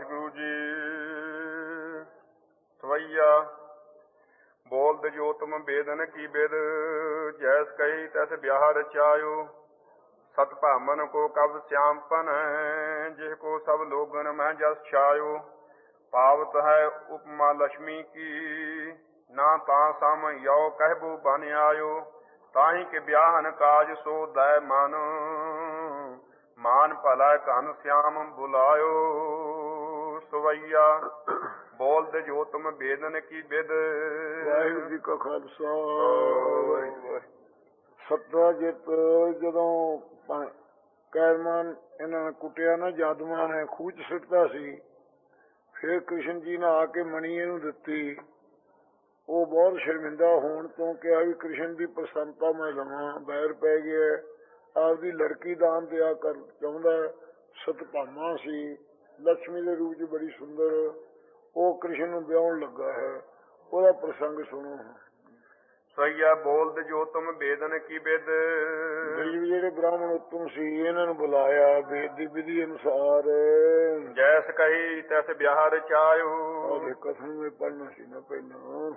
ਵਾਹਿਗੁਰੂ ਜੀ। ਸਵਈਆ ਬੋਲਦ ਜੋ ਤੁਮ ਬੇਦਨ ਕੀ ਬੇਦ, ਜੈਸ ਕਹੀ ਤੈਸ ਵਿਆਹ ਰਚਾਇਓ। ਸਤ ਭਾਮਨ ਕੋ ਕਬ ਸਿਆਮਪਨ ਜਿਹ ਕੋ ਸਭ ਲੋਗਨ ਮੈਂ ਜਸ ਛਾਇਓ। ਪਾਵਤ ਹੈ ਉਪਮਾ ਲక్ష్ਮੀ ਕੀ, ਨਾ ਤਾਂ ਸਮ ਯੋ ਕਹਿਬੂ ਬਨ ਆਇਓ। ਤਾਹੀ ਕਿ ਵਿਆਹਨ ਕਾਜ ਸੋ ਦੈ ਮਨ, ਮਾਨ ਭਲਾ ਕਨ ਸਿਆਮ ਬੁਲਾਇਓ। ਸਵਈਆ ਬੋਲਦ ਜੋ ਤੁਮ ਬੇਦਨ ਕੀ ਬਿਦ। ਵਾਹਿਗੁਰੂ ਜੀ ਕਾ ਖਾਲਸਾ। ਵਾਹਿਗੁਰੂ ਸੱਤਾ ਜਿੱਤ ਜਦੋਂ ਕੈਰਮਾਨ ਇਹਨਾਂ ਨੇ ਕੁੱਟਿਆ ਨਾ ਜਾਦੂਆਂ ਨੇ ਖੂਚ ਸਿੱਟਦਾ ਸੀ ਫਿਰ ਕ੍ਰਿਸ਼ਨ ਜੀ ਨੇ ਆ ਕੇ ਮਣੀ ਇਹਨੂੰ ਦਿੱਤੀ। ਉਹ ਬਹੁਤ ਸ਼ਰਮਿੰਦਾ ਹੋਣ ਤੋਂ ਕਿਹਾ ਵੀ ਕ੍ਰਿਸ਼ਨ ਦੀ ਪ੍ਰਸੰਨਤਾ ਮੈਂ ਲਵਾਂ ਬੈਰ ਪੈ ਗਿਆ। ਆਪਦੀ ਲੜਕੀ ਦਾਨ ਦਿਆ ਕਰ ਚਾਹੁੰਦਾ ਸਤਪਾਮਾ ਸੀ। ਲక్ష్ਮੀ ਦੇ ਰੂਪ 'ਚ ਬੜੀ ਸੁੰਦਰ ਉਹ ਕ੍ਰਿਸ਼ਨ ਨੂੰ ਵਿਆਹਣ ਲੱਗਾ ਹੈ। ਉਹਦਾ ਪ੍ਰਸੰਗ ਸੁਣੋ। ਸਈਆ ਬੋਲਦ ਜੋ ਤੁਮ ਬੇਦਨ ਕੀ ਬਿਦ ਜਿਹੜੇ ਬ੍ਰਾਹਮਣ ਉੱਤਮ ਸੀ ਇਹਨਾਂ ਨੂੰ ਬੁਲਾਇਆ ਵੇਦ ਦੀ ਵਿਧੀ ਅਨੁਸਾਰ। ਜੈਸ ਕਹੀ ਤੈਸ ਵਿਆਹ ਰਚਾਇਓ ਉਹਦੇ ਕਥਨ ਵਿੱਚ ਪੜਨਾ ਸੀ ਨਾ ਪਹਿਲਾਂ।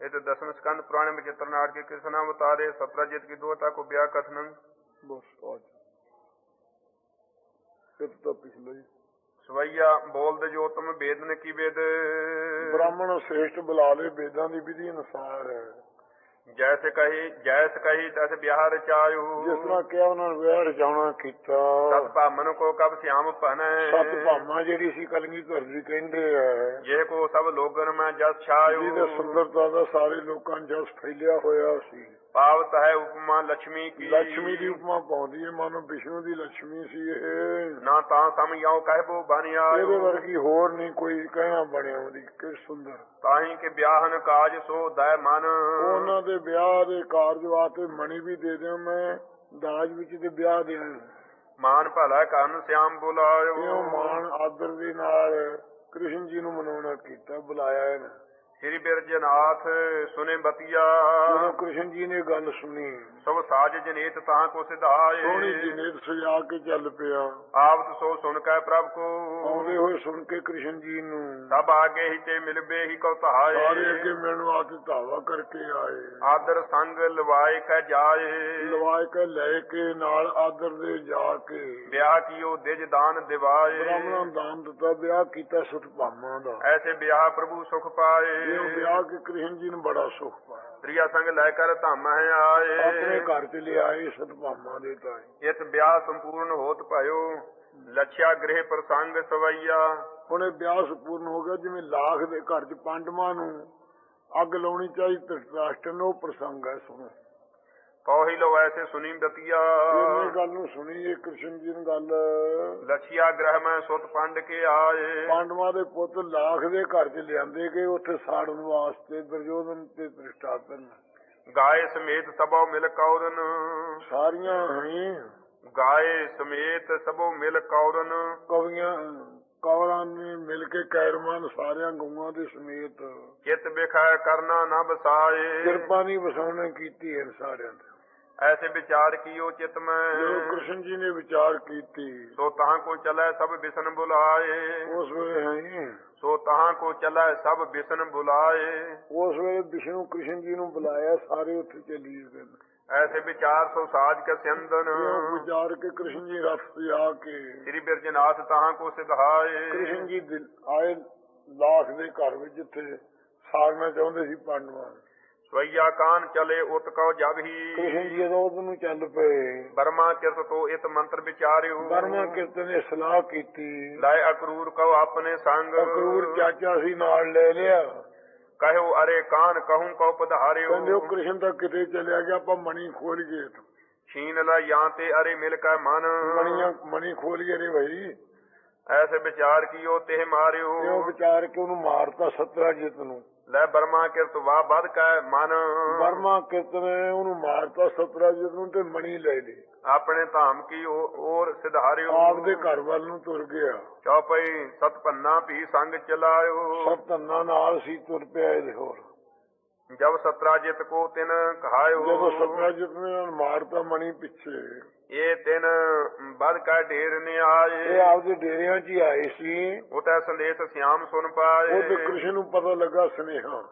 ਇਹ ਤੇ ਦਸਮ ਸਕੰਦ ਪੁਰਾਣੇ ਵਿੱਚ ਚਿਤਰਨਾਟ ਕੇ ਕ੍ਰਿਸ਼ਨ ਅਵਤਾਰੇ ਸਤਰਾਜਿਤ ਕੀ ਦੋਤਾ ਕੋ ਵਿਆਹ ਕਥਨੰ? ਬਸ ਅੱਜ ਫਿਰ ਤਾਂ ਪਿਛਲੇ ਹੀ। ਸਵਈਆ ਬੋਲਦ ਜੋ ਤੁਮ ਬੇਦਨ ਕੀ ਬਿਦ ਬ੍ਰਾਹਮਣ ਸ੍ਰੇਸ਼ਟ ਬੁਲਾ ਲਏ ਵੇਦਾਂ ਦੀ ਵਿਧੀ ਅਨੁਸਾਰ ਜੈਸ ਕਹੀ ਜੈਸ ਕਹੀ ਤੈਸ ਵਿਆਹ ਰਚਾਇਓ। ਜਿਸ ਤਰ੍ਹਾਂ ਕਿਹਾ ਉਹਨਾਂ ਨੇ ਵਿਆਹ ਰਚਾਉਣਾ ਕੀਤਾ। ਸਤ ਭਾਮਨ ਕੋ ਕਬ ਸਿਆਮ ਪਨ ਸਤ ਭਾਮਾ ਜਿਹੜੀ ਸੀ ਕਲਗੀ ਘਰ ਦੀ ਕਹਿੰਦੇ ਆ। ਜੇ ਕੋ ਸਭ ਲੋਗਨ ਮੈਂ ਜਸ ਛਾਇਓ। ਜਿਹਦੇ ਸੁੰਦਰਤਾ ਦਾ ਸਾਰੇ ਲੋਕਾਂ ਜਸ ਫੈਲਿਆ ਹੋਇਆ ਸੀ। ਪਾਵਤ ਹੈ ਉਪਮਾ ਲక్ష్ਮੀ ਕੀ। ਲక్ష్ਮੀ ਦੀ ਉਪਮਾ ਪਾਉਂਦੀ ਹੈ ਮਨ ਵਿਸ਼ਨੂੰ ਦੀ ਲక్ష్ਮੀ ਸੀ ਇਹ। ਨਾ ਤਾਂ ਸਮਝਾਉ ਕਹਿਬੋ ਬਨਿਆ ਇਹਦੇ ਵਰਗੀ ਹੋਰ ਨਹੀਂ ਕੋਈ ਕਹਿਣਾ ਬਣਿਆ ਉਹਦੀ ਕਿ ਸੁੰਦਰ। ਤਾਂ ਹੀ ਕਿ ਵਿਆਹਨ ਕਾਜ ਸੋ ਦੈ ਮਨ। ਉਹਨਾਂ ਦੇ ਵਿਆਹ ਦੇ ਕਾਰਜ ਵਾਸਤੇ ਮਣੀ ਵੀ ਦੇ ਦਿਓ ਮੈਂ ਦਾਜ ਵਿੱਚ ਤੇ ਵਿਆਹ ਦੇ ਮਾਨ ਭਲਾ ਕਰਨ ਸਿਆਮ ਬੁਲਾਇਓ। ਮਾਨ ਆਦਰ ਦੇ ਨਾਲ ਕ੍ਰਿਸ਼ਨ ਜੀ ਨੂੰ ਮਨਾਉਣਾ ਕੀਤਾ ਬੁਲਾਇਆ ਇਹਨਾਂ। ਸ੍ਰੀ ਬਿਰਜਨਾਥ ਸੁਨੇ ਬਤੀਆ ਜਦੋਂ ਕ੍ਰਿਸ਼ਨ ਜੀ ਨੇ ਗੱਲ ਸੁਣੀ। ਸਭ ਸਾਜ ਜਨੇਤ ਤਾਂ ਕੋ ਸਿਧਾਏ। ਸੋਹਣੀ ਜੀ ਨੇ ਸਜਾ ਕੇ ਚੱਲ ਪਿਆ। ਆਵਤ ਸੋ ਸੁਨ ਕੈ ਪ੍ਰਭ ਕੋ। ਆਉਂਦੇ ਹੋਏ ਸੁਣ ਕੇ ਕ੍ਰਿਸ਼ਨ ਜੀ ਨੂੰ। ਸਭ ਆਗੇ ਹੀ ਤੇ ਮਿਲਬੇ ਹੀ ਕਉ ਤਹਾਏ ਸਾਰੇ ਅੱਗੇ ਮੈਨੂੰ ਆ ਕੇ ਧਾਵਾ ਕਰਕੇ ਆਏ। ਆਦਰ ਸੰਗ ਲਵਾਏ ਕੈ ਜਾਏ। ਲਵਾਇ ਕੇ ਲੈ ਕੇ ਨਾਲ ਆਦਰ ਦੇ ਜਾ ਕੇ। ਵਿਆਹ ਕੀਓ ਦਿਜ ਦਾਨ ਦਿਵਾਏ। ਬ੍ਰਾਹਮਣਾਂ ਦਾਨ ਦਿੱਤਾ ਵਿਆਹ ਕੀਤਾ ਸਤਪਾਮਾ ਦਾ। ਐਸੇ ਵਿਆਹ ਪ੍ਰਭੂ ਸੁਖ ਪਾਏ। ਇਹ ਵਿਆਹ ਕੇ ਕ੍ਰਿਸ਼ਨ ਜੀ ਨੂੰ ਬੜਾ ਸੁਖ ਪਾਇਆ। ਪ੍ਰਿਆ ਸੰਗ ਲੈ ਕਰ ਧਮ ਹੈ ਆਏ। ਆਪਣੇ ਘਰ ਚ ਲਿਆਏ ਸਤਪਾਮਾ ਦੇ ਤਾਈ ਇਤ ਵਿਆਹ ਸੰਪੂਰਨ ਹੋਤ ਭਇਓ ਲਛਿਆ ਗ੍ਰਹਿ ਪ੍ਰਸੰਗ ਸਵਈਆ। ਹੁਣ ਇਹ ਵਿਆਹ ਸੰਪੂਰਨ ਹੋ ਗਿਆ ਜਿਵੇਂ ਲਾਖ ਦੇ ਘਰ ਚ ਪਾਂਡਵਾਂ ਨੂੰ ਅੱਗ ਲਾਉਣੀ ਚਾਹੀਦੀ ਧਰਤਰਾਸ਼ਟਰ ਨੂੰ ਉਹ ਪ੍ਰਸੰਗ ਹੈ ਸੁਣੋ। ਕਹੀ ਲੋ ਐਸੇ ਸੁਨੀ ਬਤੀਆ। ਇਹਨੇ ਗੱਲ ਨੂੰ ਸੁਣੀ ਇਹ ਕ੍ਰਿਸ਼ਨ ਜੀ ਨੇ ਗੱਲ। ਲਛਿਆ ਗ੍ਰਹਿ ਮੈਂ ਸੁਤ ਪੰਡ ਕੇ ਆਏ। ਪਾਂਡਵਾਂ ਦੇ ਪੁੱਤ ਲਾਖ ਦੇ ਘਰ ਚ ਲਿਆਂਦੇ ਗਏ ਉੱਥੇ ਸਾੜਨ ਵਾਸਤੇ ਦੁਰਯੋਧਨ ਤੇ ਦ੍ਰਿਸ਼ਟਾਤਨ ਗਾਏ ਸਮੇਤ ਸਭੋ ਮਿਲ ਕੌਰਨ। ਸਾਰੀਆਂ ਹੀ ਗਾਏ ਸਮੇਤ ਸਭੋ ਮਿਲ ਕੌਰਨ। ਕਵੀਆਂ ਕੌਰਾਂ ਨੇ ਮਿਲ ਕੇ ਕੈਰਮਾਨ ਸਾਰਿਆਂ ਗਊਆਂ ਦੇ ਸਮੇਤ। ਚਿਤ ਬਿਖੈ ਕਰਨਾ ਨਾ ਬਸਾਏ ਕਿਰਪਾ ਨਹੀਂ ਵਸਾਉਣੇ ਕੀਤੀ ਹੈ ਸਾਰਿਆਂ ਤੇ। ਐਸੇ ਵਿਚਾਰ ਕੀਓ ਚਿਤ ਮੈਂ। ਕ੍ਰਿਸ਼ਨ ਜੀ ਨੇ ਵਿਚਾਰ ਕੀਤੀ ਸੋ ਤਾਂ ਕੋ ਚਲੈ ਸਭ ਬਿਸਨ ਬੁਲਾਏ। ਉਸ ਵੇਲੇ ਹੈ ਸੋ ਤਾਂ ਕੋ ਚਲੈ ਸਭ ਬਿਸਨ ਬੁਲਾਏ। ਉਸ ਵੇਲੇ ਵਿਸ਼ਨੂੰ ਕ੍ਰਿਸ਼ਨ ਜੀ ਨੂੰ ਬੁਲਾਇਆ ਸਾਰੇ ਉੱਥੇ ਚਲੀ ਗਏ ਐਸੇ ਵਿਚਾਰ ਸੋ ਸਾਜ ਕੇ ਸਿੰਦਨ ਵਿਚਾਰ ਕੇ ਕ੍ਰਿਸ਼ਨ ਜੀ ਰਥ ਤੇ ਆ ਕੇ ਸ੍ਰੀ ਬਿਰਜਨਾਥ ਤਾਂ ਕੋ ਸਿਧਾਏ। ਕ੍ਰਿਸ਼ਨ ਜੀ ਆਏ ਲਾਖ ਦੇ ਘਰ ਵਿੱਚ ਜਿੱਥੇ ਸਾਰਨਾ ਚਾਹੁੰਦੇ ਸੀ ਪਾਂਡਵਾਂ। ਸਵਈਆ ਕਾਨ ਚਲੇ ਉਤ ਕਉ ਜਬ ਹੀ ਕ੍ਰਿਸ਼ਨ ਜੀ ਉਹਦੇ ਨੂੰ ਚੱਲ ਪਏ ਬਰਮਾ ਕਿਰਤ ਤੋ ਇਤ ਮੰਤਰ ਵਿਚਾਰਿਓ। ਬਰਮਾ ਕੀਰਤਨ ਨੇ ਸਲਾਹ ਕੀਤੀ। ਲੈ ਅਕਰੂਰ ਕਉ ਆਪਣੇ ਸੰਗ। ਅਕਰੂਰ ਚਾਚਾ ਸੀ ਨਾਲ ਲੈ ਲਿਆ। ਕਹਿਓ ਅਰੇ ਕਾਨ ਕਹੂੰ ਕਉ ਪਧਾਰਿਓ। ਕਹਿੰਦੇ ਉਹ ਕ੍ਰਿਸ਼ਨ ਤਾਂ ਕਿਤੇ ਚਲਿਆ ਗਿਆ ਆਪਾਂ ਮਣੀ ਖੋਲ ਗਏ ਛੀਨ ਲ ਜਾਂ ਤੇ ਅਰੇ ਮਿਲ ਕੈ ਮਨ। ਮਣੀਆਂ ਮਣੀ ਖੋਲ ਗਏ ਰੇ ਭਾਈ। ਐਸੇ ਵਿਚਾਰ ਕੀਓ ਤੇ ਤੇ ਉਹ ਮਾਰਿਓ ਵਿਚਾਰ ਕੇ ਉਹਨੂੰ ਮਾਰਤਾ ਸਤਰਾਜਿਤ ਨੂੰ। ਲੈ ਬਰਮਾ ਕਿਰਤ ਵਾ ਬਦ ਕੈ ਮਨ। ਬਰਮਾ ਕੀਰਤਨ ਨੇ ਉਹਨੂੰ ਮਾਰਤਾ ਸਤਰਾਜਿਤ ਨੂੰ ਤੇ ਮਣੀ ਲੈ ਲਈ। ਆਪਣੇ ਧਾਮ ਕੀ ਔਰ ਸਿਧਾਰਿਓ। ਆਪ ਦੇ ਘਰ ਵੱਲ ਨੂੰ ਤੁਰ ਗਿਆ। ਚੌਪਈ ਸਤ ਪੰਨਾ ਵੀ ਸੰਗ ਚਲਾਇਓ। ਸਭ ਧੰਨਾ ਨਾਲ ਸੀ ਤੁਰ ਪਿਆ ਇਹਦੇ ਹੋਰ। ਜਬ ਸਤਰਾਜਿਤ ਕੋ ਤਿਨ ਜਦੋਂ ਕਹਾਇਓ ਸਤਰਾਜਿਤ ਨੇ ਉਹਨੂੰ ਮਾਰਤਾ ਮਣੀ ਪਿੱਛੇ ਇਹ ਤਿਨ ਬਦ ਕਾ ਢੇਰ ਨੇ ਆਏ ਇਹ ਆਪਦੇ ਡੇਰਿਆਂ 'ਚ ਹੀ ਆਏ ਸੀ। ਉਹ ਤਾਂ ਸੰਦੇਸ਼ ਸਿਆਮ ਸੁਨ ਉਹ ਤੇ ਪਾਏ ਕ੍ਰਿਸ਼ਨ ਨੂੰ ਪਤਾ ਲੱਗਾ ਸੁਨੇਹਾ।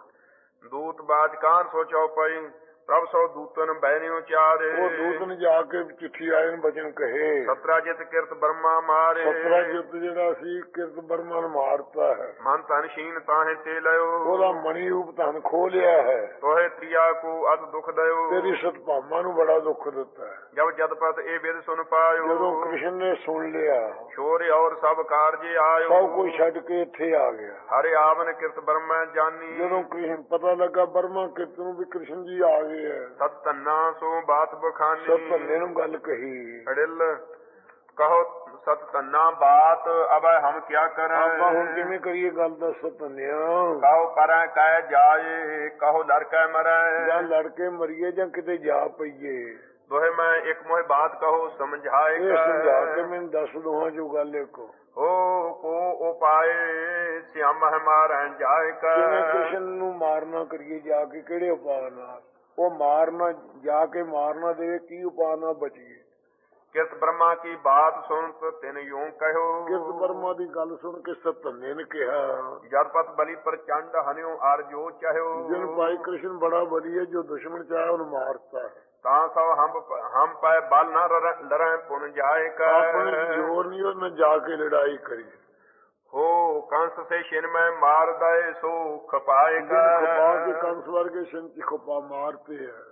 ਦੂਤ ਬਾਜ ਕਾਨ ਸੋਚੋ ਪਈ ਪ੍ਰਭ ਸੋ ਦੂਤਨ ਬੈਨਿਓ ਚਾਰੇ। ਉਹ ਦੂਤ ਨੇ ਜਾ ਕੇ ਚਿੱਠੀ ਆਏ ਨੂੰ ਬਚਨ ਕਹੇ। ਸਤਰਾਜਿਤ ਕਿਰਤ ਬਰਮਾ ਮਾਰੇ। ਸਤਰਾਜਿਤ ਜਿਹੜਾ ਸੀ ਕਿਰਤ ਬਰਮਾ ਨੂੰ ਮਾਰਤਾ ਹੈ। ਮਨ ਤਨ ਸ਼ੀਨ ਤਾਹੇ ਤੇ ਲਿਓ ਉਹਦਾ ਮਣੀ ਰੂਪ ਧਨ ਖੋ ਲਿਆ ਹੈ। ਤੋਹੇ ਤ੍ਰਿਆ ਕੋ ਅਤ ਦੁਖ ਦਇਓ। ਤੇਰੀ ਸਤਭਾਮਾ ਨੂੰ ਬੜਾ ਦੁੱਖ ਦਿੱਤਾ ਹੈ। ਜਬ ਜਦ ਪਤ ਇਹ ਬਿਦ ਸੁਨ ਜਦੋਂ ਪਾਇਓ ਕ੍ਰਿਸ਼ਨ ਨੇ ਸੁਣ ਲਿਆ ਸ਼ੋਰ ਔਰ ਸਭ ਕਾਰਜੇ ਆਇਓ। ਸਭ ਕੁਝ ਛੱਡ ਕੇ ਇੱਥੇ ਆ ਗਿਆ। ਹਰੇ ਆਵਨ ਕਿਰਤ ਬਰਮਾ ਜਾਨੀ। ਜਦੋਂ ਕ੍ਰਿਸ਼ਨ ਪਤਾ ਲੱਗਾ ਬਰਮਾ ਕਿਰਤ ਨੂੰ ਵੀ ਕ੍ਰਿਸ਼ਨ ਜੀ ਆ ਗਏ ਹੈ ਸਤ ਤੰਨਾ ਸੋ ਬਾਤ ਬਖਾਨੀ। ਸਭ ਭੰਨੇ ਨੂੰ ਗੱਲ ਕਹੀ। ਅੜਿਲ ਕਹੋ ਸਤ ਤੰਨਾ ਬਾਤ ਅਬ ਹਮ ਕਿਆ ਕਰੈ? ਆਪਾਂ ਹੁਣ ਕਿਵੇਂ ਕਰੀਏ ਗੱਲ ਦੱਸ ਭੰਨਿਆ ਕਹੋ ਪਰੈ ਕਹਿ ਜਾਏ ਕਹੋ ਲੜ ਕੇ ਮਰੈ। ਜਾਂ ਲੜ ਕੇ ਮਰੀਏ ਜਾਂ ਕਿਤੇ ਜਾ ਪਈਏ? ਦੋਹੇ ਮੈਂ ਇੱਕ ਮੋਹਿ ਬਾਤ ਕਹੋ ਸਮਝਾਏ ਇਹ ਸਮਝਾ ਕੇ ਮੈਨੂੰ ਦੱਸ ਦੋਹਾਂ ਜੋ ਗੱਲ ਇੱਕ। ਹੋ ਕੋ ਉਪਾਏ ਸਿਆਮ ਹਮਾਰੈ ਜਾਏ ਕਿਵੇਂ ਕੈ ਕ੍ਰਿਸ਼ਨ ਨੂੰ ਮਾਰਨਾ ਕਰੀਏ ਜਾ ਕੇ ਕਿਹੜੇ ਉਪਾਅ ਨਾਲ? ਉਹ ਮਾਰਨਾ ਜਾ ਕੇ ਮਾਰਨਾ ਦੇਵੇ ਕੀ ਉਪਾਅ ਨਾਲ ਬਚੀਏ ਕਿਰਤ ਬ੍ਰਹਮਾ ਕੀ ਬਾਤ ਸੁਣਤ ਤਿਨ ਯੋਂ ਕਹਿਓ ਕਿਰਤ ਬਰਮਾ ਦੀ ਗੱਲ ਸੁਣ ਕੇ ਸਤੰਨੇ ਨੇ ਕਿਹਾ ਜਦ ਪਤ ਬਲੀ ਪ੍ਰਚੰਡ ਹਨਿਓ ਅਰ ਜੋ ਚਾਹਿਓ ਜਿਨ ਭਾਈ ਕ੍ਰਿਸ਼ਨ ਬੜਾ ਵਧੀਆ ਜੋ ਦੁਸ਼ਮਣ ਚਾਹੇ ਉਹਨੂੰ ਮਾਰਤਾ ਹੈ ਤਾਂ ਸਭ ਹਮ ਹਮ ਪੈ ਬਲ ਨਾ ਲੜੈ ਪੁਨ ਜਾਏ ਕੈ ਆਪਣੇ ਜੋਰ ਨਹੀਂ ਉਹਨਾਂ ਜਾ ਕੇ ਲੜਾਈ ਕਰੀ ਹੋ ਕੰਸ ਸੇ ਛਿਨ ਮੈਂ ਮਾਰ ਦਏ ਸੋ ਖਪਾਏ ਜਿਨ ਖਪਾ ਕੇ ਕੈ ਕੰਸ ਵਰਗੇ ਸ਼ੰਤੀ ਖਪਾ ਮਾਰਤੇ ਹੈ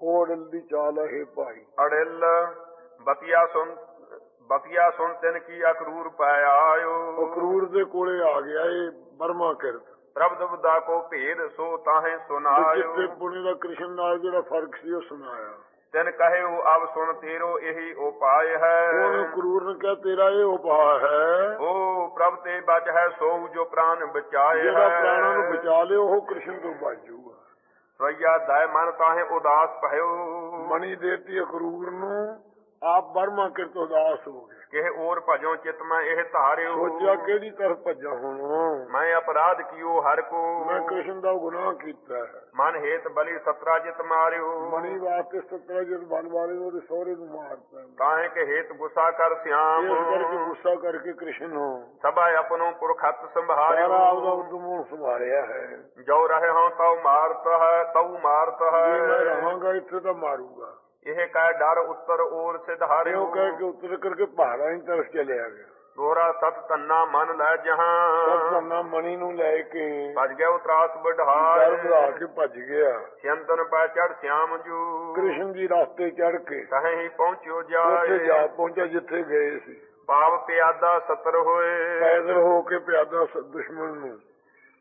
ਹੋੜਲ ਦੀ ਚਾਲ ਹੈ ਭਾਈ। ਅੜਿਲ ਬਤੀਆ ਸੁਨ ਤਿਨ ਕੀ ਅਕਰੂਰ ਪੈ ਆਇਓ। ਉਹ ਕਰੂਰ ਦੇ ਕੋਲੇ ਆ ਗਿਆ ਇਹ ਬਰਮਾ ਕਿਰਤ। ਪ੍ਰਭ ਦੁਬਦਾ ਕੋ ਭੇਦ ਸੋ ਤਾਹੇ ਸੁਨਾਇਓ। ਚਿੱਤੇ ਪੁਣੇ ਦਾ ਕ੍ਰਿਸ਼ਨ ਨਾਲ ਜਿਹੜਾ ਫ਼ਰਕ ਸੀ ਉਹ ਸੁਣਾਇਆ। ਤਿਨ ਕਹਿਓ ਅਬ ਸੁਨ ਤੇਰੋ ਇਹੀ ਉਪਾਏ ਹੈ। ਉਹਨੇ ਕਰੂਰ ਨੇ ਕਿਹਾ ਤੇਰਾ ਇਹ ਉਪਾਅ ਹੈ। ਓ ਪ੍ਰਭ ਤੇ ਬਚ ਹੈ ਸੋ ਜੋ ਪ੍ਰਾਨ ਬਚਾਏ ਜਿਹੜਾ ਹੈ। ਪ੍ਰਾਣਾਂ ਨੂੰ ਬਚਾ ਲਿਓ ਉਹ ਕ੍ਰਿਸ਼ਨ ਤੋਂ ਬਚ ਜਾਊਗਾ। ਸਈਆ ਦਇ ਮਨ ਤਾਹੇ ਉਦਾਸ ਭਇਓ। ਮਣੀ ਦੇਤੀ ਕਰੂਰ ਨੂੰ। ਆਪ ਬਰਮਾ ਕਿਰਤ ਉਦਾਸ ਹੋ ਗਏ। ਕਿਹ ਔਰ ਭਜੋ ਚਿਤ ਮੈਂ ਇਹ ਧਾਰਿਓ ਸੋਚਿਆ ਕਿਹੜੀ ਤਰਫ ਭੱਜਾਂ ਹੁਣ? ਮੈਂ ਅਪਰਾਧ ਕੀਓ ਹਰ ਕੋ। ਮੈਂ ਕ੍ਰਿਸ਼ਨ ਦਾ ਗੁਨਾਹ ਕੀਤਾ ਹੈ। ਮਨ ਹੇਤ ਬਲੀ ਸਤਰਾ ਜਿਤ ਮਾਰਿਓ। ਮਣੀ ਵਾਸਤੇ ਸਤਰਾ ਜਦ ਬਨ ਵਾਲੇ ਉਹਦੇ ਸਹੁਰੇ ਨੂੰ ਮਾਰਤਾ ਕਾਹੇ ਕੇ ਹੇਤ ਗੁੱਸਾ ਕਰ ਸਿਆਮ। ਇਸ ਕਰਕੇ ਗੁੱਸਾ ਕਰਕੇ ਕ੍ਰਿਸ਼ਨ ਨੂੰ ਸਭਾ ਆਪਨੋ ਪੁਰਖਤ ਸਾਰਾ ਸੰਭਾਰਿਓ। ਆਪਦਾ ਉਦਮ ਸੰਭਾਲਿਆ ਹੈ। ਜੋ ਰਹੇ ਹਾਂ ਤਉ ਮਾਰਤ ਹੈ ਤਉ ਮਾਰਤ ਜੇ ਮੈਂ ਹੈ ਰਹਾਂਗਾ ਇੱਥੇ ਤਾਂ ਮਾਰੂਗਾ। ਇਹ ਕਹਿ ਡਰ ਉੱਤਰ ਔਰ ਸਿਧਾਰਿਓ। ਉਹ ਕਹਿ ਕੇ ਉੱਤਰ ਕਰਕੇ ਪਹਾੜਾਂ ਦੀ ਤਰਫ ਚਲਿਆ ਗਿਆ। ਦੋਹਰਾ ਸਤ ਤੰਨਾ ਮਨ ਲੈ ਜਹਾਂ। ਧੰਨਾ ਮਣੀ ਨੂੰ ਲੈ ਕੇ ਭਜ ਗਿਆ ਉਤਰਾਸ ਡਰ ਬਢਾਏ ਵਧਾ ਕੇ ਭੱਜ ਗਿਆ। ਚੰਦਨ ਪੈ ਚੜ ਸਿਆਮ ਜੂ। ਕ੍ਰਿਸ਼ਨ ਜੀ ਰਸਤੇ ਚੜ ਕੇ ਕਹੇ ਹੀ ਪਹੁੰਚਿਓ ਉੱਥੇ ਜਾਏ ਜਾ ਪਹੁੰਚਾ ਜਿੱਥੇ ਗਏ ਸੀ। ਪਾਵ ਪਿਆਦਾ ਸਤਰ ਹੋਏ। ਪੈਦਲ ਹੋ ਕੇ ਪਿਆਦਾ ਦੁਸ਼ਮਣ ਨੂੰ।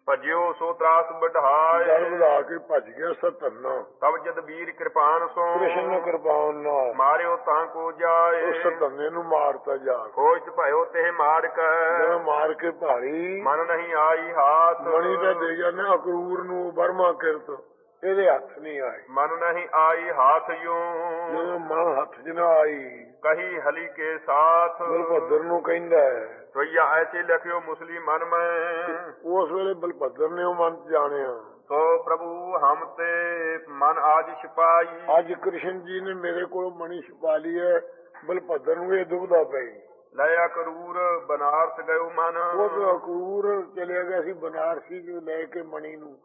ਭਜਿਓ ਸੋ ਤਰਾਸ ਬਢਾਏ ਵਧਾ ਕੇ ਭੱਜ ਗਿਆ ਸਤੰਨਾ ਤਬ ਜਦ ਵੀਰ ਕਿਰਪਾਨ ਸੋ। ਕ੍ਰਿਸ਼ਨ ਨੇ ਕਿਰਪਾਨ ਨਾਲ। ਮਾਰਿਓ ਤਾਂ ਕੋ ਜਾਏ। ਉਸ ਸਤੰਨੇ ਨੂੰ ਮਾਰਤਾ ਜਾ। ਖੋਜ ਭਇਓ ਤੇ ਮਾਰ ਕੈ ਜਦੋਂ ਮਾਰ ਕੇ ਭਾਰੀ। ਮਨ ਨਹੀਂ ਆਈ ਹਾਥ। ਮਣੀ ਤਾਂ ਦੇ ਨਾ ਅਕਰੂਰ ਨੂੰ ਬਰਮਾ ਕਿਰਤ। ਇਹਦੇ ਹੱਥ ਨਹੀਂ ਆਈ ਮਨ ਨਹੀਂ ਆਈ ਹਾਥ ਯੋ। ਜਦੋਂ ਮਨ ਹੱਥ ਨਾ ਆਈ ਕਹੀ ਹਲੀ ਕੇ ਸਾਥ। ਬਲਭੱਦਰ ਨੂੰ ਕਹਿੰਦਾ ਹੈ। ਸੋਈਆ ਐਸੇ ਲਖਿਓ ਮੁਸਲੀ ਮਨ ਮੈਂ। ਉਸ ਵੇਲੇ ਬਲਭੱਦਰ ਨੇ ਉਹ ਮਨ ਜਾਣਿਆ। ਸੋ ਪ੍ਰਭੂ ਹਮ ਤੇ ਮਨ ਆਜ ਛਪਾਈ। ਅੱਜ ਕ੍ਰਿਸ਼ਨ ਜੀ ਨੇ ਮੇਰੇ ਕੋਲ ਮਣੀ ਛਪਾ ਲਈ ਹੈ। ਬਲਭੱਦਰ ਨੂੰ ਇਹ ਦੁਬਦਾ ਪਈ। ਲਿਆ ਕਰੂਰ ਬਨਾਰਸ ਗਇਓ ਮਨ। ਉਹ ਤਾਂ ਅਕਰੂਰ ਚਲਿਆ ਗਿਆ ਸੀ ਬਨਾਰਸੀ ਨੂੰ ਲੈ ਕੇ ਮਣੀ ਨੂੰ।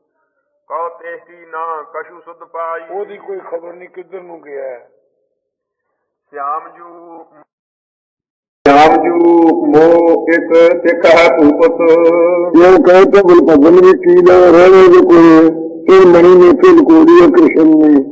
ਕਉ ਤੇਸੀ ਨਾ ਕਛੂ ਸੁਧ ਪਾਈ। ਉਹਦੀ ਕੋਈ ਖਬਰ ਨਹੀਂ ਕਿੱਧਰ ਨੂੰ ਗਿਆ ਹੈ? ਸਿਆਮ ਜੂ ਰਾਮ ਜੂ ਮੋ ਇੱਕ ਸਿੱਖ ਹੈ ਭੂਪਤ? ਇਹ ਕਹੇ ਤਾਂ ਬਲਭੱਦਰ ਵੀ ਕੀ ਦਾ ਰਹਿਣੇ ਦੇ ਕੋਲ ਇਹ ਮਣੀ ਨੇ ਤੇ ਲਕੋੜੀ ਹੈ ਕ੍ਰਿਸ਼ਨ ਨੇ?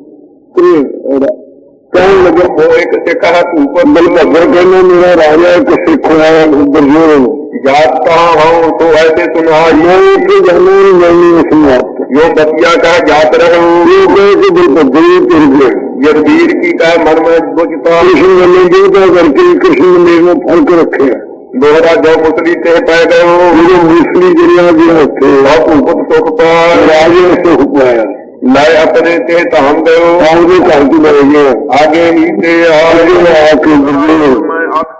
ਕਹਿਣ ਲੱਗੇ ਮੋ ਇੱਕ ਸਿੱਖ ਹੈ ਭੂਪਤ। ਬਲਭੱਦਰ ਕਹਿੰਦੇ ਮੇਰਾ ਰਾਜਾ ਇੱਕ ਸਿੱਖ ਹੋਇਆ ਦੁਰਯੋਧਨ ਜਾਤ ਕਹਾ ਹਉ ਤੋ ਐਸੇ ਸੁਨਾਈ ਇੱਥੇ ਜਾਣੇ ਨਹੀਂ ਇਸ ਜੋ ਬਤਿਆ ਕਹ ਜਾਤ ਰਹੋ ਇਹ ਕਹੇ ਕਿ ਬਲਭੱਦਰ ਵੀ ਤੁਰ ਗਿਆ ਜਗਦੀਰ ਕੀ ਕਹ ਮਨ ਮੈਂ ਬੁਝਤਾ ਕ੍ਰਿਸ਼ਨ ਵੱਲੋਂ ਜਿਹਦਾ ਕਰਕੇ ਕ੍ਰਿਸ਼ਨ ਨੇ ਮੇਰੇ ਨਾਲ ਫ਼ਰਕ ਰੱਖਿਆ ਦੋਹਰਾ ਜੋ ਮੁਸਲੀ ਤੇ ਪੈ ਗਇਓ ਜਦੋਂ ਮੁਸਲੀ ਜਿਹੜਿਆ ਦੇ ਉੱਥੇ ਸੋ ਭੂਪਤ ਸੁਖ ਪਾਇ ਰਾਜੇ ਨੇ ਸੁਖ ਪਾਇਆ। ਲੈ ਆਪਣੇ ਤੇ ਧਾਮ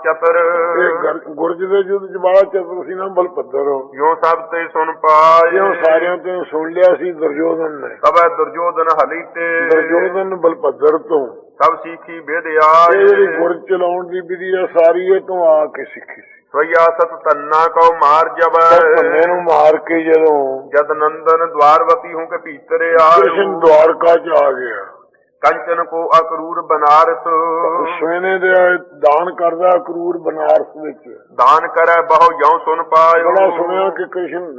ਆਏ ਆ ਕੇ ਚਤਰ। ਇਹ ਗਰ- ਗੁਰਜ ਦੇ ਚ ਬੜਾ ਚਤੁਰ ਸੀ ਨਾ ਬਲਪੱਦਰ ਜੋ ਸਭ ਤੇ ਸੁਣ ਪਾਏ। ਜਿਉਂ ਸਾਰਿਆਂ ਤੋਂ ਸੁਣ ਲਿਆ ਸੀ ਦੁਰਯੋਧਨ ਨੇ। ਤਬੈ ਦੁਰਜੋਧਨ ਹਲੀ ਤੇ। ਦੁਰਯੋਧਨ ਬਲਪੱਦਰ ਤੋਂ। ਸਭ ਸੀਖੀ ਬੇਦ ਇਹ ਜਿਹੜੀ ਆਏ ਗੁਰਜ ਚਲਾਉਣ ਦੀ ਵਿਧੀ ਆ ਸਾਰੀ ਇਹ ਤੋਂ ਆ ਕੇ ਸਿੱਖੀ ਸੀ। ਸਤ ਤੰਨਾ ਕਉ ਮਾਰ ਜਬੈ ਧੰਨੇ ਨੂੰ ਮਾਰ ਕੇ ਜਦੋਂ ਜਦ ਨੰਦਨ ਦਵਾਰਵਤੀ ਹੂੰ ਕੇ ਭੀਤਰ ਕ੍ਰਿਸ਼ਨ ਆਇਓ ਦਵਾਰਕਾ ਚ ਆ ਗਿਆ। ਕੰਚਨ ਕੋ ਅਕਰੂਰ ਬਨਾਰਸ। ਸਵੇਨੇ ਦੇ ਦਾਨ ਕਰਦਾ ਕਰੂਰ ਬਨਾਰਸ ਵਿੱਚ। ਦਾਨ ਕਰੈ ਬਹੁ ਜਉ ਸੁਨ ਪਾਇਓ। ਬੜਾ ਸੁਣਿਆ ਕਿ ਕ੍ਰਿਸ਼ਨ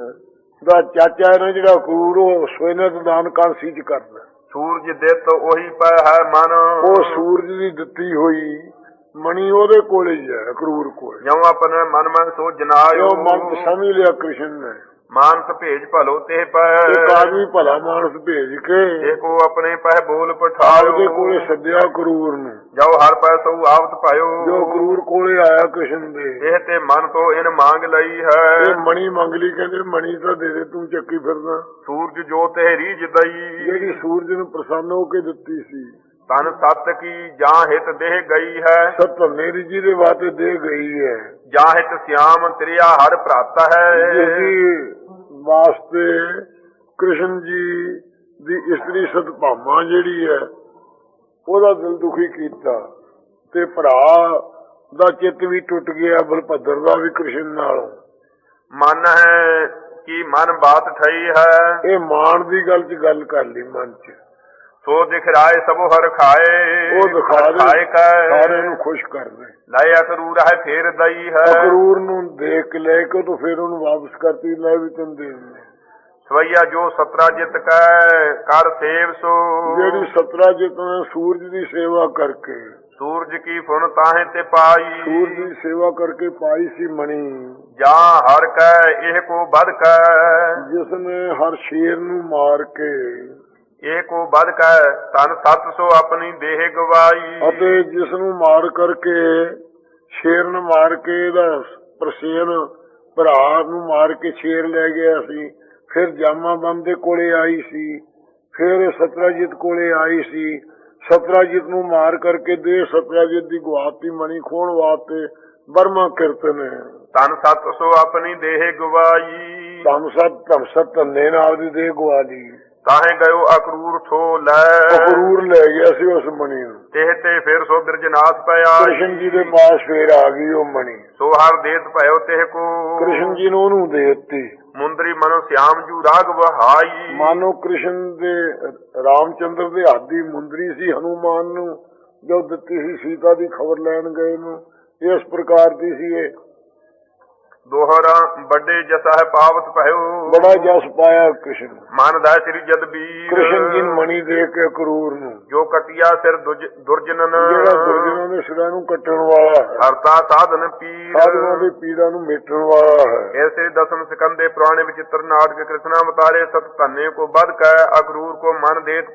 ਦਾ ਚਾਚਾ ਹੈ ਨਾ ਜਿਹੜਾ ਕਰੂਰ ਉਹ ਸਵੇਨੇ ਦਾ ਦਾਨ ਕਾਂਸੀ ਚ ਕਰਦਾ। ਸੂਰਜ ਦਿੱਤ ਉਹੀ ਪੈ ਹੈ ਮਨ। ਉਹ ਸੂਰਜ ਦੀ ਦਿੱਤੀ ਹੋਈ ਮਣੀ ਉਹਦੇ ਕੋਲੇ ਹੀ ਹੈ ਕਰੂਰ ਕੋਲੇ। ਜਉ ਆਪਣੇ ਮਨ ਮੈਂ ਸੋ ਜਨਾਇਓ। ਮਨ ਸਮਝ ਲਿਆ ਕ੍ਰਿਸ਼ਨ ਨੇ। ਮਾਨਸ ਭੇਜ ਭਲੋ ਤੇ ਪੈ। ਇੱਕ ਆਦਮੀ ਭਲਾ ਮਾਨਸ ਭੇਜ ਕੇ ਇਹ ਕੋ ਆਪਣੇ ਪਹਿ ਬੋਲ ਪਠਾਇਓ। ਕੋਲੇ ਸੱਦਿਆ ਕਰੂਰ ਨੂੰ। ਜਾਓ ਹਰ ਪੈ ਸੋ ਆਵਤ ਪਾਇਓ। ਜੋ ਕਰੂਰ ਕੋਲੇ ਆਇਆ ਕ੍ਰਿਸ਼ਨ ਦੇ। ਇਹ ਤੇ ਮਨ ਤੋਂ ਇਨ ਮੰਗ ਲਈ ਹੈ। ਇਹ ਮਣੀ ਮੰਗ ਲਈ ਕਹਿੰਦੇ ਮਣੀ ਤਾਂ ਦੇ ਦੇ ਤੂੰ ਚੱਕੀ ਫਿਰਦਾ। ਸੂਰਜ ਜੋ ਤੇ ਰੀਜ ਦਈ ਜਿਹੜੀ ਸੂਰਜ ਨੂੰ ਪ੍ਰਸੰਨ ਹੋ ਕੇ ਦਿੱਤੀ ਸੀ। ਤਨ ਸਤ ਕੀ ਜਾਂ ਹਿਤ ਦੇਹ ਗਈ ਹੈ? ਸਤਨੇ ਦੀ ਜਿਹਦੇ ਵਾਸਤੇ ਦੇ ਗਈ ਹੈ। ਜਾਂ ਹਿਤ ਸਿਆਮ ਤ੍ਰਿਆ ਹਰ ਭਰਾਤ ਹੈ? ਵਾਸਤੇ ਕ੍ਰਿਸ਼ਨ ਜੀ ਦੀ ਇਸਤਰੀ ਸਤਭਾਮਾ ਜਿਹੜੀ ਹੈ ਉਹਦਾ ਦਿਲ ਦੁਖੀ ਕੀਤਾ ਤੇ ਭਰਾ ਦਾ ਚਿੱਤ ਵੀ ਟੁੱਟ ਗਿਆ ਬਲਭੱਦਰ ਦਾ ਵੀ ਕ੍ਰਿਸ਼ਨ ਨਾਲੋਂ। ਮਨ ਹੈ ਕਿ ਮਨ ਬਾਤ ਠਈ ਹੈ? ਇਹ ਮਾਣ ਦੀ ਗੱਲ 'ਚ ਗੱਲ ਕਰ ਲਈ ਮਨ 'ਚ। ਸੋ ਦਿਖ ਰਾਏ ਸਭੋ ਹਰ ਖਾਏ ਉਹ ਦਿਖਾ ਦੇ ਖਾਏ ਕੈ। ਸਾਰਿਆਂ ਨੂੰ ਖੁਸ਼ ਕਰ ਦੇ। ਲਾਇਆ ਕਰੂਰ ਹੈ ਫੇਰ ਦਈ ਹੈ। ਅਕਰੂਰ ਨੂੰ ਦੇਖ ਲੈ ਕੇ ਤੋਂ ਫਿਰ ਉਹਨੂੰ ਵਾਪਸ ਕਰਤੀ ਲੈ ਵੀ ਤੈਨੂੰ ਦੇ ਦਿੰਦੇ ਸਵਈਆ ਜੋ ਸਤਰਾ ਜਿਤ ਕੈ ਕਰ ਸੇਵ ਸੋ। ਜਿਹੜੀ ਸਤਰਾ ਜਿਤਨਾ ਸੂਰਜ ਦੀ ਸੇਵਾ ਕਰਕੇ ਸੂਰਜ ਕੀ ਫੁਨ ਤਾਹੇ ਤੇ ਪਾਈ। ਸੂਰਜ ਦੀ ਸੇਵਾ ਕਰਕੇ ਪਾਈ ਸੀ ਮਣੀ। ਜਾਂ ਹਰ ਕੈ ਇਹ ਕੋ ਬਦ ਕੈ। ਜਿਸ ਨੇ ਹਰ ਸ਼ੇਰ ਨੂੰ ਮਾਰ ਕੇ ਇਹ ਕੋ ਬਦ ਕੈ ਤਨ ਸਤ ਸੋ ਆਪਣੀ ਦੇਹ ਗਵਾਈ ਅਤੇ ਜਿਸ ਨੂੰ ਮਾਰ ਕਰਕੇ ਸ਼ੇਰ ਨੂੰ ਮਾਰ ਕੇ ਇਹਦਾ ਪ੍ਰਸੇਨ ਭਰਾ ਨੂੰ ਮਾਰ ਕੇ ਸ਼ੇਰ ਲੈ ਗਿਆ ਸੀ ਫਿਰ ਜਾਮਾ ਬੰਦ ਦੇ ਕੋਲੇ ਆਈ ਸੀ ਫਿਰ ਸਤਰਾਜੀਤ ਕੋਲੇ ਆਈ ਸੀ ਸਤਰਾਜੀਤ ਨੂੰ ਮਾਰ ਕਰਕੇ ਦੇ ਸਤਰਾਜੀਤ ਦੀ ਗੁਆਤੀ ਮਣੀ ਖੋਣ ਵਾਸਤੇ ਬਰਮਾ ਕੀਰਤਨ ਤਨ ਸਤ ਸੋ ਆਪਣੀ ਦੇਹ ਗਵਾਈ ਧਮ ਸਤ ਧਮ ਸਤ ਧੰਨੇ ਨਾਲ ਦੀ ਦੇ ਗਵਾ ਲਈ ਤਾਹੇ ਗਇਓ ਅਕਰੂਰ ਥੋ ਲੈ। ਗੁਰੂਰ ਲੈ ਗਿਆ ਸੀ ਉਸ ਮਣੀ ਨੂੰ। ਤੇ ਤੇ ਫਿਰ ਸੋ ਬਿਰਜਨਾਥ ਪਿਆ ਕ੍ਰਿਸ਼ਨ ਜੀ ਦੇ ਪਾਸ ਫੇਰ ਆ ਗਈ ਉਹ ਮਣੀ। ਸੋ ਹਰ ਦੇਤ ਭਇਓ ਤੇ ਕੋ। ਕ੍ਰਿਸ਼ਨ ਜੀ ਨੂੰ ਉਹਨੂੰ ਦੇ ਦਿੱਤੀ। ਮੁੰਦਰੀ ਮਨੋ ਸਿਆਮ ਜੂ ਰਾਗ ਵਹਾਈ। ਮਾਨੋ ਕ੍ਰਿਸ਼ਨ ਦੇ ਰਾਮਚੰਦਰ ਦੇ ਆਦੀ ਮੁੰਦਰੀ ਸੀ ਹਨੂਮਾਨ ਨੂੰ ਜੋ ਦਿੱਤੀ ਸੀ ਸੀਤਾ ਦੀ ਖਬਰ ਲੈਣ ਗਏ ਨੂੰ। ਇਸ ਪ੍ਰਕਾਰ ਦੀ ਸੀ ਇਹ। ਦੋਹਰਾ ਵੱਡੇ ਜਸਾ ਹੈ ਪਾਵਤ ਭਇਓ। ਬੜਾ ਜਸ ਪਾਇਆ ਕ੍ਰਿਸ਼ਨ। ਮਨ ਦਾ ਸ੍ਰੀ ਜਦਬੀਰ ਕ੍ਰਿਸ਼ਨ ਜੀ ਨੂੰ ਮਣੀ ਦੇ ਕੇ ਕਰੂਰ ਨੂੰ। ਜੋ ਕਟਿਆ ਸਿਰ ਦੁਰਜਨਨ। ਜਿਹੜਾ ਦੁਰਜਨਾਂ ਦੇ ਸਿਰਾਂ ਨੂੰ ਕੱਟਣ ਵਾਲਾ ਹੈ। ਹਰਤਾ ਸਾਧਨ ਪੀਰ। ਸਾਧੂਆਂ ਦੇ ਪੀੜਾਂ ਨੂੰ ਮੇਟਣ ਵਾਲਾ ਹੈ। ਐਸੇ ਦਸਮ ਸਿਕੰਦੇ ਪੁਰਾਣੇ ਵਿਚਿਤ੍ਰ ਨਾਟਕ ਕ੍ਰਿਸ਼ਨਾ ਅਵਤਾਰੇ ਸਤ ਧੰਨੇ ਕੋ ਬਦ ਕੈ ਅਕਰੂਰ ਕੋ ਮਨ ਦੇਤ